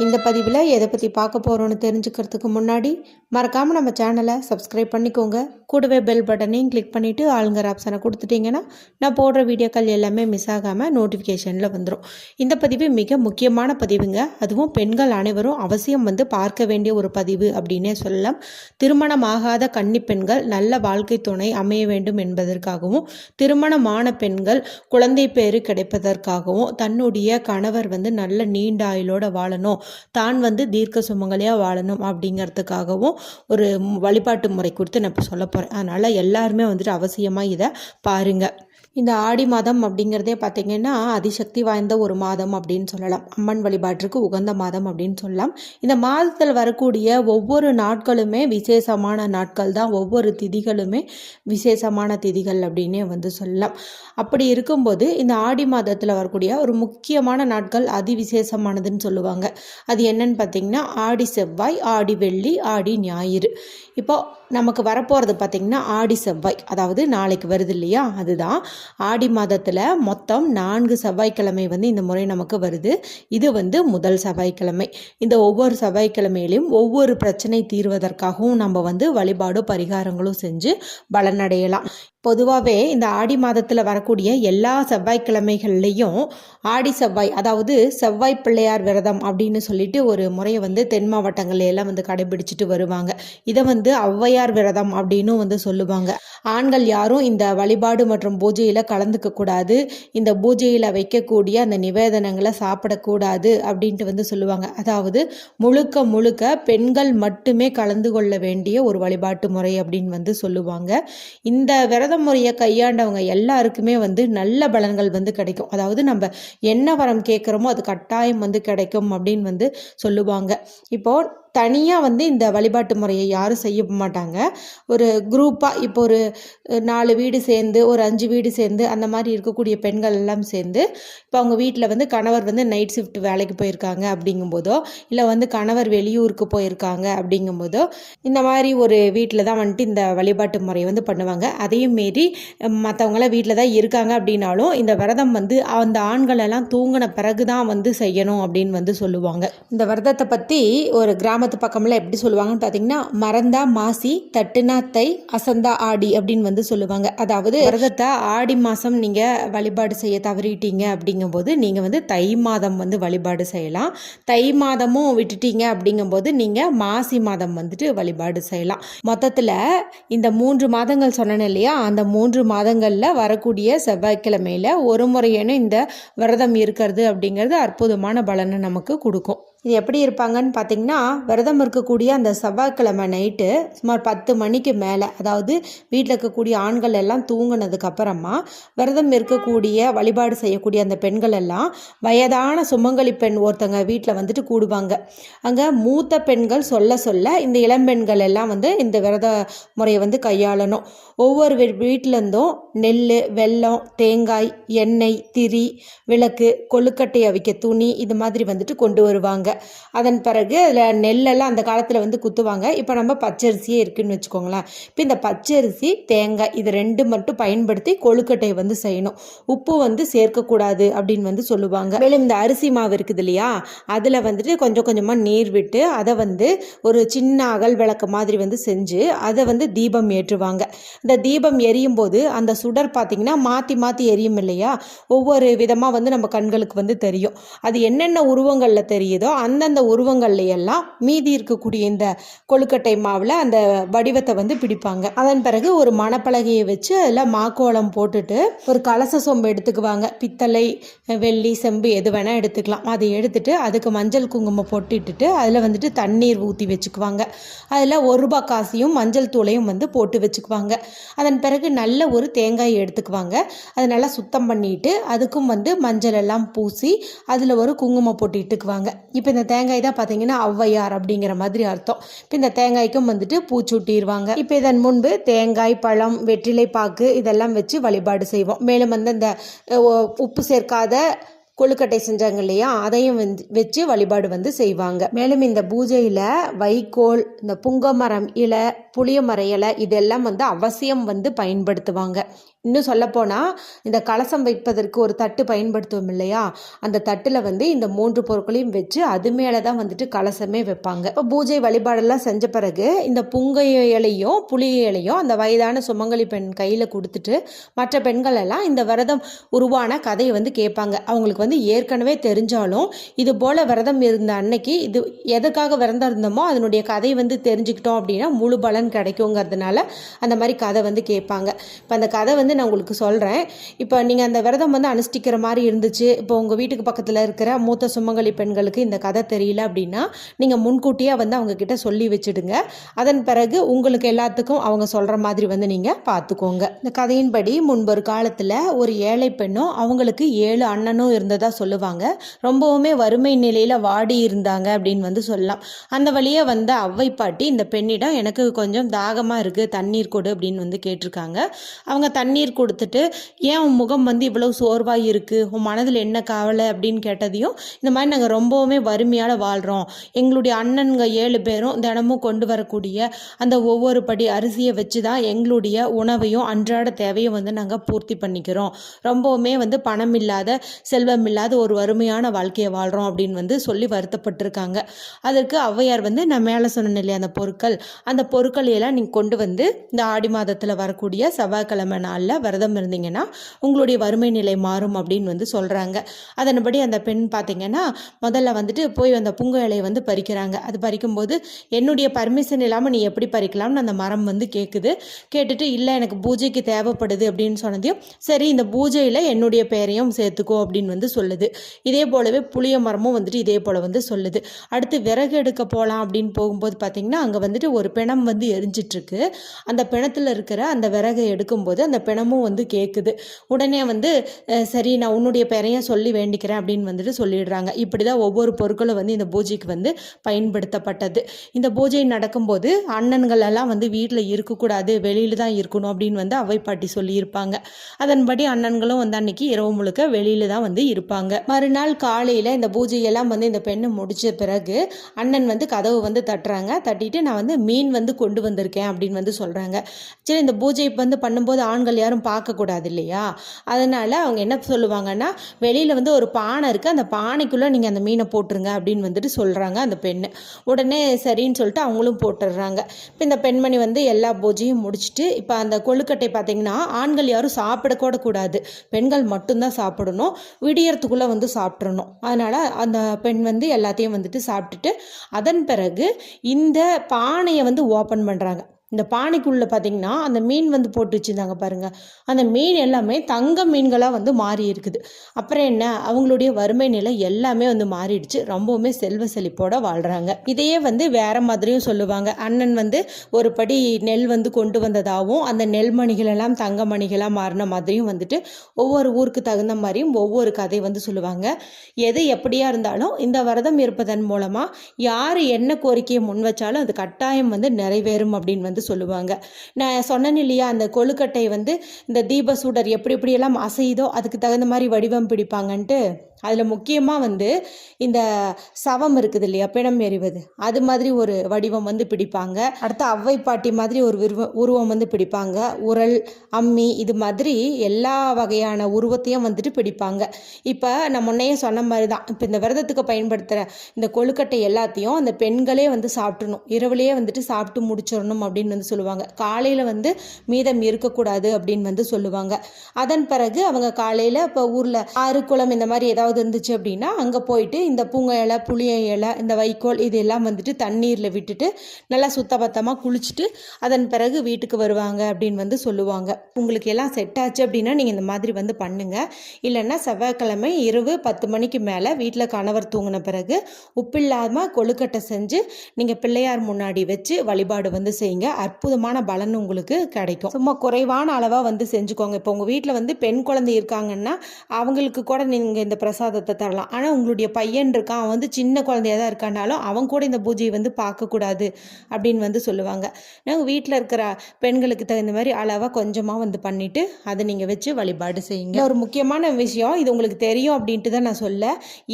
இந்த பதிவில் எதை பற்றி பார்க்க போகிறோன்னு தெரிஞ்சுக்கிறதுக்கு முன்னாடி மறக்காமல் நம்ம சேனலை சப்ஸ்கிரைப் பண்ணிக்கோங்க. கூடவே பெல் பட்டனையும் கிளிக் பண்ணிவிட்டு ஆளுங்கிற ஆப்ஷனை கொடுத்துட்டிங்கன்னா நான் போடுற வீடியோக்கள் எல்லாமே மிஸ் ஆகாமல் நோட்டிஃபிகேஷனில் வந்துடும் இந்த பதிவு மிக முக்கியமான பதிவுங்க. அதுவும் பெண்கள் அனைவரும் அவசியம் வந்து பார்க்க வேண்டிய ஒரு பதிவு அப்படின்னே சொல்லலாம். திருமணமாகாத கன்னி பெண்கள் நல்ல வாழ்க்கை துணை அமைய வேண்டும் என்பதற்காகவும் திருமணமான பெண்கள் குழந்தை பேறு கிடைப்பதற்காகவும் தன்னுடைய கணவர் வந்து நல்ல நீண்ட ஆயுளோட வாழணும் தான் வந்து தீர்க்க சுமங்கலியாக வாழணும் அப்படிங்கிறதுக்காகவும் ஒரு வழிபாட்டு முறை கொடுத்து நான் இப்போ சொல்ல போகிறேன் அதனால் எல்லாருமே வந்துட்டு அவசியமாக இதை பாருங்கள் இந்த ஆடி மாதம் அப்படிங்கிறதே பார்த்திங்கன்னா அதிசக்தி வாய்ந்த ஒரு மாதம் அப்படின்னு சொல்லலாம். அம்மன் வழிபாட்டிற்கு உகந்த மாதம் அப்படின்னு சொல்லலாம். இந்த மாதத்தில் வரக்கூடிய ஒவ்வொரு நாட்களுமே விசேஷமான நாட்கள் தான். ஒவ்வொரு திதிகளுமே விசேஷமான திதிகள் அப்படின்னே வந்து சொல்லலாம். அப்படி இருக்கும்போது இந்த ஆடி மாதத்தில் வரக்கூடிய ஒரு முக்கியமான நாட்கள் அதி விசேஷமானதுன்னு சொல்லுவாங்க. அது என்னன்னு பார்த்தீங்கன்னா ஆடி செவ்வாய் ஆடி வெள்ளி ஆடி ஞாயிறு. இப்போ நமக்கு வரப்போகிறது பார்த்திங்கன்னா ஆடி செவ்வாய். அதாவது நாளைக்கு வருது இல்லையா? அதுதான். ஆடி மாதத்தில் மொத்தம் நான்கு செவ்வாய்க்கிழமை வந்து இந்த முறை நமக்கு வருது. இது வந்து முதல் செவ்வாய்க்கிழமை. இந்த ஒவ்வொரு செவ்வாய்க்கிழமையிலையும் ஒவ்வொரு பிரச்சனை தீர்வதற்காகவும் நம்ம வந்து வழிபாடும் பரிகாரங்களும் செஞ்சு பலனடையலாம். பொதுவாகவே இந்த ஆடி மாதத்தில் வரக்கூடிய எல்லா செவ்வாய்க்கிழமைகள்லேயும் ஆடி செவ்வாய் அதாவது செவ்வாய் பிள்ளையார் விரதம் அப்படின்னு சொல்லிட்டு ஒரு முறையை வந்து தென் மாவட்டங்கள்ல எல்லாம் வந்து கடைபிடிச்சிட்டு வருவாங்க. இதை வந்து ஔவையார் விரதம் அப்படின்னும் வந்து சொல்லுவாங்க. ஆண்கள் யாரும் இந்த வழிபாடு மற்றும் பூஜையில் கலந்துக்க கூடாது. இந்த பூஜையில் வைக்கக்கூடிய அந்த நிவேதனங்களை சாப்பிடக்கூடாது அப்படின்ட்டு வந்து சொல்லுவாங்க. அதாவது முழுக்க முழுக்க பெண்கள் மட்டுமே கலந்து கொள்ள வேண்டிய ஒரு வழிபாட்டு முறை அப்படின்னு வந்து சொல்லுவாங்க. இந்த விரத முறையை கையாண்டவங்க எல்லாருக்குமே வந்து நல்ல பலன்கள் வந்து கிடைக்கும். அதாவது நம்ம என்ன வரம் கேட்குறோமோ அது கட்டாயம் வந்து கிடைக்கும் அப்படின்னு வந்து சொல்லுவாங்க. இப்போது தனியாக வந்து இந்த வழிபாட்டு முறையை யாரும் செய்ய மாட்டாங்க. ஒரு குரூப்பாக இப்போ ஒரு நாலு வீடு சேர்ந்து ஒரு அஞ்சு வீடு சேர்ந்து அந்த மாதிரி இருக்கக்கூடிய பெண்கள் எல்லாம் சேர்ந்து இப்போ அவங்க வீட்டில் வந்து கணவர் வந்து நைட் ஷிஃப்ட் வேலைக்கு போயிருக்காங்க அப்படிங்கும்போதோ இல்லை வந்து கணவர் வெளியூருக்கு போயிருக்காங்க அப்படிங்கும்போதோ இந்த மாதிரி ஒரு வீட்டில் தான் வந்துட்டு இந்த வழிபாட்டு முறையை வந்து பண்ணுவாங்க. அதையும் மீறி மற்றவங்களாம் வீட்டில் தான் இருக்காங்க அப்படின்னாலும் இந்த விரதம் வந்து அந்த ஆண்களெல்லாம் தூங்கின பிறகு தான் வந்து செய்யணும் அப்படின்னு வந்து சொல்லுவாங்க. இந்த விரதத்தை பற்றி ஒரு கிராம கிராமத்து பக்கம்லாம் எப்படி சொல்லுவாங்கன்னு பார்த்தீங்கன்னா மறந்தா மாசி தட்டுனா தை அசந்தா ஆடி அப்படின்னு வந்து சொல்லுவாங்க. அதாவது விரதத்தை ஆடி மாதம் நீங்கள் வழிபாடு செய்ய தவறிட்டீங்க அப்படிங்கும்போது நீங்கள் வந்து தை மாதம் வந்து வழிபாடு செய்யலாம். தை மாதமும் விட்டுட்டீங்க அப்படிங்கும்போது நீங்கள் மாசி மாதம் வந்துட்டு வழிபாடு செய்யலாம். மொத்தத்தில் இந்த மூன்று மாதங்கள் சொன்னேன் இல்லையா அந்த மூன்று மாதங்களில் வரக்கூடிய செவ்வாய்க்கிழமையில் ஒரு முறையேனும் இந்த விரதம் இருக்கிறது அப்படிங்கிறது அற்புதமான பலனை நமக்கு கொடுக்கும். இது எப்படி இருப்பாங்கன்னு பார்த்தீங்கன்னா விரதம் இருக்கக்கூடிய அந்த செவ்வாய்க்கிழமை நைட்டு சுமார் பத்து மணிக்கு மேலே அதாவது வீட்டில் இருக்கக்கூடிய ஆண்கள் எல்லாம் தூங்கினதுக்கப்புறமா விரதம் இருக்கக்கூடிய வழிபாடு செய்யக்கூடிய அந்த பெண்கள் எல்லாம் வயதான சுமங்கலி பெண் ஒருத்தங்க வீட்டில் வந்துட்டு கூடுவாங்க. அங்கே மூத்த பெண்கள் சொல்ல சொல்ல இந்த இளம்பெண்கள் எல்லாம் வந்து இந்த விரத முறையை வந்து கையாளணும். ஒவ்வொரு வீட்டிலேருந்தும் நெல் வெல்லம் தேங்காய் எண்ணெய் திரி விளக்கு கொழுக்கட்டை அவிக்க துணி இது மாதிரி வந்துட்டு கொண்டு வருவாங்க. அதன் பிறகு அதில் நெல்லெல்லாம் அந்த காலத்தில் வந்து குத்துவாங்க. இப்போ நம்ம பச்சரிசியே இருக்குதுன்னு வச்சுக்கோங்களேன். இப்போ இந்த பச்சரிசி தேங்காய் இது ரெண்டு மட்டும் பயன்படுத்தி கொழுக்கட்டையை வந்து செய்யணும். உப்பு வந்து சேர்க்கக்கூடாது அப்படின்னு வந்து சொல்லுவாங்க. மேலும் இந்த அரிசி மாவு இருக்குது இல்லையா? அதில் வந்துட்டு கொஞ்சம் கொஞ்சமாக நீர் விட்டு அதை வந்து ஒரு சின்ன அகல் விளக்கு மாதிரி வந்து செஞ்சு அதை வந்து தீபம் ஏற்றுவாங்க. இந்த தீபம் எரியும் போது அந்த சுடர் பார்த்திங்கன்னா மாற்றி மாற்றி எரியும் இல்லையா? ஒவ்வொரு விதமாக வந்து நம்ம கண்களுக்கு வந்து தெரியும். அது என்னென்ன உருவங்களில் தெரியுதோ அந்தந்த உருவங்கள்லையெல்லாம் மீதி இருக்கக்கூடிய இந்த கொழுக்கட்டை மாவில் அந்த வடிவத்தை வந்து பிடிப்பாங்க. அதன் பிறகு ஒரு மணப்பலகையை வச்சு அதில் மாக்கோளம் போட்டுட்டு ஒரு கலச சொம்பு எடுத்துக்குவாங்க. பித்தளை வெள்ளி செம்பு எது வேணால் எடுத்துக்கலாம். அதை எடுத்துட்டு அதுக்கு மஞ்சள் குங்குமம் பொட்டிட்டுட்டு அதில் வந்துட்டு தண்ணீர் ஊற்றி வச்சுக்குவாங்க. அதில் ஒரு ரூபாய் காசையும் மஞ்சள் தூளையும் வந்து போட்டு வச்சுக்குவாங்க. அதன் பிறகு நல்ல ஒரு தேங்காய் எடுத்துக்குவாங்க. அதை நல்லா சுத்தம் பண்ணிட்டு அதுக்கும் வந்து மஞ்சள் எல்லாம் பூசி அதில் ஒரு குங்குமம் போட்டு இட்டுக்குவாங்க. இப்போ இந்த தேங்காய் தான் பார்த்தீங்கன்னா ஔவையார் அப்படிங்கிற மாதிரி அர்த்தம். இப்போ இந்த தேங்காய்க்கும் வந்துட்டு பூச்சூட்டிடுவாங்க இப்போ இதன் முன்பு தேங்காய் பழம் வெற்றிலை பாக்கு இதெல்லாம் வச்சு வழிபாடு செய்வோம். மேலும் வந்து இந்த உப்பு சேர்க்காத கொழுக்கட்டை செஞ்சாங்க இல்லையா? அதையும் வந்து வச்சு வழிபாடு வந்து செய்வாங்க. மேலும் இந்த பூஜையில் வைக்கோல் இந்த புங்கமரம் இலை புளியமர இலை இதெல்லாம் வந்து அவசியம் வந்து பயன்படுத்துவாங்க. இன்னும் சொல்லப்போனால் இந்த கலசம் வைப்பதற்கு ஒரு தட்டு பயன்படுத்துவோம் இல்லையா? அந்த தட்டில் வந்து இந்த மூன்று பொருட்களையும் வச்சு அது மேலே தான் வந்துட்டு கலசமே வைப்பாங்க. இப்போ பூஜை வழிபாடெல்லாம் செஞ்ச பிறகு இந்த புங்கை இலையும் புளி இலையும் அந்த வயதான சுமங்கலி பெண் கையில் கொடுத்துட்டு மற்ற பெண்கள் எல்லாம் இந்த விரதம் உருவான கதையை வந்து கேட்பாங்க. அவங்களுக்கு வந்து ஏற்கனவே தெரிஞ்சாலும் இது போல் விரதம் இருந்த அன்னைக்கு இது எதுக்காக விரதம் இருந்தோமோ அதனுடைய கதை வந்து தெரிஞ்சுக்கிட்டோம் அப்படின்னா முழு பலன் கிடைக்குங்கிறதுனால அந்த மாதிரி கதை வந்து கேட்பாங்க. இப்போ அந்த கதை வந்து நான் உங்களுக்கு சொல்கிறேன் இப்போ நீங்கள் அந்த விரதம் வந்து அனுஷ்டிக்கிற மாதிரி இருந்துச்சு. இப்போ உங்கள் வீட்டுக்கு பக்கத்தில் இருக்கிற மூத்த சுமங்கலி பெண்களுக்கு இந்த கதை தெரியல அப்படின்னா நீங்கள் முன்கூட்டியாக வந்து அவங்கக்கிட்ட சொல்லி வச்சுடுங்க. அதன் பிறகு உங்களுக்கு எல்லாத்துக்கும் அவங்க சொல்கிற மாதிரி வந்து நீங்கள் பார்த்துக்கோங்க இந்த கதையின்படி முன்பொரு காலத்தில் ஒரு ஏழை பெண்ணும் அவங்களுக்கு ஏழு அண்ணனும் இருந்ததாக சொல்லுவாங்க. ரொம்பவுமே வறுமை நிலையில் வாடி இருந்தாங்க அப்படின்னு வந்து சொல்லலாம். அந்த வழியே வந்த அவ்வை பாட்டி இந்த பெண்ணிடம் எனக்கு கொஞ்சம் தாகமாக இருக்குது தண்ணீர் கொடு அப்படின்னு வந்து கேட்டிருக்காங்க. அவங்க தண்ணீர் கொடுத்துட்டு ஏன் உன் முகம் வந்து இவ்வளவு சோர்வாக இருக்குது உன் மனதில் என்ன கவலை? அப்படின்னு கேட்டதையும் இந்த மாதிரி நாங்கள் ரொம்பவுமே வறுமையால் வாழ்கிறோம் எங்களுடைய அண்ணனுங்க ஏழு பேரும் தினமும் கொண்டு வரக்கூடிய அந்த ஒவ்வொரு படி அரிசியை வச்சு தான் எங்களுடைய உணவையும் அன்றாட தேவையும் வந்து நாங்கள் பூர்த்தி பண்ணிக்கிறோம். ரொம்பவுமே வந்து பணம் இல்லாத செல்வம் இல்லாத ஒரு வறுமையான வாழ்க்கையை வாழ்கிறோம் அப்படின்னு வந்து சொல்லி வருத்தப்பட்டிருக்காங்க. அதற்கு ஔவையார் வந்து நான் மேலே சொன்னேன் இல்லையா அந்த பொருட்கள்? அந்த பொருட்களை எல்லாம் நீங்கள் கொண்டு வந்து இந்த ஆடி மாதத்தில் வரக்கூடிய செவ்வாய்க்கிழமை நாளில் விரதம் இருந்தீங்கன்னா உங்களுடைய வறுமை நிலை மாறும் அப்படின்னு வந்து சொல்கிறாங்க அதன்படி அந்த பெண் பார்த்தீங்கன்னா முதல்ல வந்துட்டு போய் அந்த புங்க இலையை வந்து பறிக்கிறாங்க. அது பறிக்கும்போது என்னுடைய பர்மிஷன் இல்லாமல் நீ எப்படி பறிக்கலாம்னு அந்த மரம் வந்து கேட்குது கேட்டுட்டு இல்லை எனக்கு பூஜைக்கு தேவைப்படுது அப்படின்னு சொன்னதையும் சரி இந்த பூஜையில் என்னுடைய பெயரையும் சேர்த்துக்கோ அப்படின்னு வந்து சொல்லுது. இதே போலவே புளிய மரமும் வந்துட்டு இதே போல் வந்து சொல்லுது. அடுத்து விறகு எடுக்க போகலாம் அப்படின்னு போகும்போது பார்த்தீங்கன்னா அங்கே வந்துட்டு ஒரு பிணம் வந்து எரிஞ்சிட்ருக்கு அந்த பிணத்தில் இருக்கிற அந்த விறகை எடுக்கும்போது அந்த பிணமும் வந்து கேட்குது உடனே வந்து சரி நான் உன்னுடைய பெயரையும் சொல்லி வேண்டிக்கிறேன் அப்படின்னு வந்துட்டு சொல்லிடுறாங்க. இப்படி தான் ஒவ்வொரு பொருட்களும் வந்து இந்த பூஜைக்கு வந்து பயன்படுத்தப்பட்டது. இந்த பூஜை நடக்கும்போது அண்ணன்கள் எல்லாம் வந்து வீட்டில் இருக்கக்கூடாது வெளியில் தான் இருக்கணும் அப்படின்னு வந்து அவை பாட்டி சொல்லியிருப்பாங்க. அதன்படி அண்ணன்களும் வந்து அன்னைக்கு இரவு முழுக்க வெளியில் தான் வந்து இருப்பாங்க. மறுநாள் காலையில் இந்த பூஜையெல்லாம் வந்து இந்த பெண்ணு முடிச்ச பிறகு அண்ணன் வந்து கதவு வந்து தட்டுறாங்க. தட்டிட்டு நான் வந்து மீன் வந்து கொண்டு வந்திருக்கேன் அப்படின்னு வந்து சொல்கிறாங்க சரி இந்த பூஜை வந்து பண்ணும்போது ஆண்கள் யாரும் பார்க்கக்கூடாது இல்லையா அதனால் அவங்க என்ன சொல்லுவாங்கன்னா வெளியில் வந்து ஒரு பானை இருக்குது அந்த பானைக்குள்ளே நீங்கள் அந்த மீனை போட்டுருங்க அப்படின்னு வந்துட்டு சொல்கிறாங்க அந்த பெண்ணு. உடனே சரின்னு சொல்லிட்டு அவங்களும் போட்டுடுறாங்க. இப்போ இந்த பெண்மணி வந்து எல்லா பூஜையும் முடிச்சுட்டு இப்போ அந்த கொழுக்கட்டை பார்த்திங்கன்னா ஆண்கள் யாரும் சாப்பிடக்கூட கூடாது. பெண்கள் மட்டும்தான் சாப்பிடணும். விடியறதுக்குள்ளே வந்து சாப்பிட்றணும் அதனால் அந்த பெண் வந்து எல்லாத்தையும் வந்துட்டு சாப்பிட்டுட்டு அதன் பிறகு இந்த பானையை வந்து ஓப்பன் பண்ணுறாங்க இந்த பானைக்குள்ளே பார்த்தீங்கன்னா அந்த மீன் வந்து போட்டு வச்சுருந்தாங்க பாருங்கள் அந்த மீன் எல்லாமே தங்க மீன்களாக வந்து மாறி இருக்குது. அப்புறம் என்ன? அவங்களுடைய வறுமை நிலை எல்லாமே வந்து மாறிடுச்சு. ரொம்பவுமே செல்வ செழிப்போட வாழ்கிறாங்க இதையே வந்து வேற மாதிரியும் சொல்லுவாங்க. அண்ணன் வந்து ஒரு படி நெல் வந்து கொண்டு வந்ததாகவும் அந்த நெல் மணிகள் எல்லாம் தங்க மணிகளாக மாறின மாதிரியும் வந்துட்டு ஒவ்வொரு ஊருக்கு தகுந்த மாதிரியும் ஒவ்வொரு கதை வந்து சொல்லுவாங்க. எது எப்படியா இருந்தாலும் இந்த விரதம் இருப்பதன் மூலமாக யார் என்ன கோரிக்கையை முன் வச்சாலும் அது கட்டாயம் வந்து நிறைவேறும் அப்படின்னு வந்து சொல்லுவாங்க. நான் சொன்னேன் இல்லையா அந்த கொழுக்கட்டை வந்து இந்த தீப சூடர் எப்படி எப்படியெல்லாம் அசையுதோ அதுக்கு தகுந்த மாதிரி வடிவம் பிடிப்பாங்கன்ட்டு? அதில் முக்கியமாக வந்து இந்த சவம் இருக்குது இல்லையா? பிணம் எறிவது. அது மாதிரி ஒரு வடிவம் வந்து பிடிப்பாங்க. அடுத்து அவ்வை பாட்டி மாதிரி ஒரு விருவ உருவம் வந்து பிடிப்பாங்க. உரல் அம்மி இது மாதிரி எல்லா வகையான உருவத்தையும் வந்துட்டு பிடிப்பாங்க. இப்போ நான் முன்னையே சொன்ன மாதிரி தான் இப்போ இந்த விரதத்துக்கு பயன்படுத்துகிற இந்த கொழுக்கட்டை எல்லாத்தையும் அந்த பெண்களே வந்து சாப்பிட்றணும் இரவுலேயே வந்துட்டு சாப்பிட்டு முடிச்சிடணும் அப்படின்னு வந்து சொல்லுவாங்க. காலையில் வந்து மீதம் இருக்கக்கூடாது அப்படின்னு வந்து சொல்லுவாங்க. அதன் பிறகு அவங்க காலையில் இப்போ ஊரில் ஆறு குளம் இந்த மாதிரி ஏதாவது இருந்துச்சு அப்படின்னா அங்கே போயிட்டு இந்த பூங்க இலை புளிய இலை இந்த வைக்கோல் இது எல்லாம் வந்துட்டு தண்ணீரில் விட்டுட்டு நல்லா சுத்தபத்தமாக குளிச்சுட்டு அதன் பிறகு வீட்டுக்கு வருவாங்க அப்படின்னு வந்து சொல்லுவாங்க. உங்களுக்கு எல்லாம் செட் ஆச்சு அப்படின்னா நீங்கள் இந்த மாதிரி வந்து பண்ணுங்கள் இல்லைன்னா செவ்வாய்க்கிழமை இரவு பத்து மணிக்கு மேலே வீட்டில் கணவர் தூங்கின பிறகு உப்பில்லாமல் கொழுக்கட்டை செஞ்சு நீங்கள் பிள்ளையார் முன்னாடி வச்சு வழிபாடு வந்து செய்யுங்க. அற்புதமான பலன் உங்களுக்கு கிடைக்கும். சும்மா குறைவான அளவாக வந்து செஞ்சுக்கோங்க. இப்போ உங்கள் வீட்டில் வந்து பெண் குழந்தை இருக்காங்கன்னா அவங்களுக்கு கூட நீங்கள் இந்த பிரசாதத்தை தரலாம். ஆனால் உங்களுடைய பையன் இருக்கான் அவன் வந்து சின்ன குழந்தையாக தான் இருக்கானாலும் அவன் கூட இந்த பூஜையை வந்து பார்க்கக்கூடாது அப்படின்னு வந்து சொல்லுவாங்க. நாங்கள் வீட்டில் இருக்கிற பெண்களுக்கு தகுந்த மாதிரி அளவாக கொஞ்சமாக வந்து பண்ணிவிட்டு அதை நீங்கள் வச்சு வழிபாடு செய்யுங்க. ஒரு முக்கியமான விஷயம் இது உங்களுக்கு தெரியும் அப்படின்ட்டு தான் நான் சொல்ல.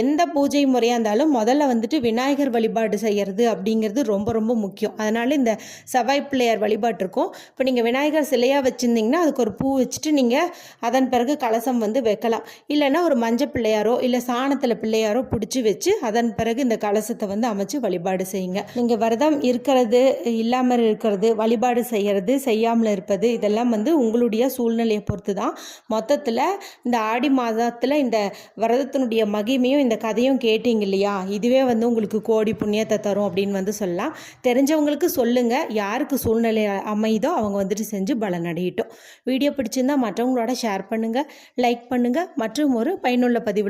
எந்த பூஜை முறையாக இருந்தாலும் முதல்ல வந்துட்டு விநாயகர் வழிபாடு செய்கிறது அப்படிங்கிறது ரொம்ப ரொம்ப முக்கியம். அதனால் இந்த செவ்வாய் பிள்ளையார் வழிபாட்டு இருக்கும். இப்போ நீங்கள் விநாயகர் சிலையாக வச்சுருந்தீங்கன்னா அதுக்கு ஒரு பூ வச்சுட்டு நீங்கள் அதன் பிறகு கலசம் வந்து வைக்கலாம். இல்லைன்னா ஒரு மஞ்சள் பிள்ளையார் இல்லை சாணத்தில் பிள்ளையாரோ பிடிச்சி வச்சு அதன் பிறகு இந்த கலசத்தை வந்து அமைச்சு வழிபாடு செய்யுங்க. நீங்கள் விரதம் இருக்கிறது இல்லாமல் இருக்கிறது வழிபாடு செய்கிறது செய்யாமல் இருப்பது இதெல்லாம் வந்து உங்களுடைய சூழ்நிலையை பொறுத்து தான் மொத்தத்தில் இந்த ஆடி மாதத்தில் இந்த விரதத்தினுடைய மகிமையும் இந்த கதையும் கேட்டீங்க இல்லையா? இதுவே வந்து உங்களுக்கு கோடி புண்ணியத்தை தரும் அப்படின்னு வந்து சொல்லலாம். தெரிஞ்சவங்களுக்கு சொல்லுங்கள் யாருக்கு சூழ்நிலை அமையுதோ அவங்க வந்துட்டு செஞ்சு பலனடையட்டும் வீடியோ பிடிச்சிருந்தா மற்றவங்களோட ஷேர் பண்ணுங்கள் லைக் பண்ணுங்கள் மற்றும் ஒரு பயனுள்ள பதிவில்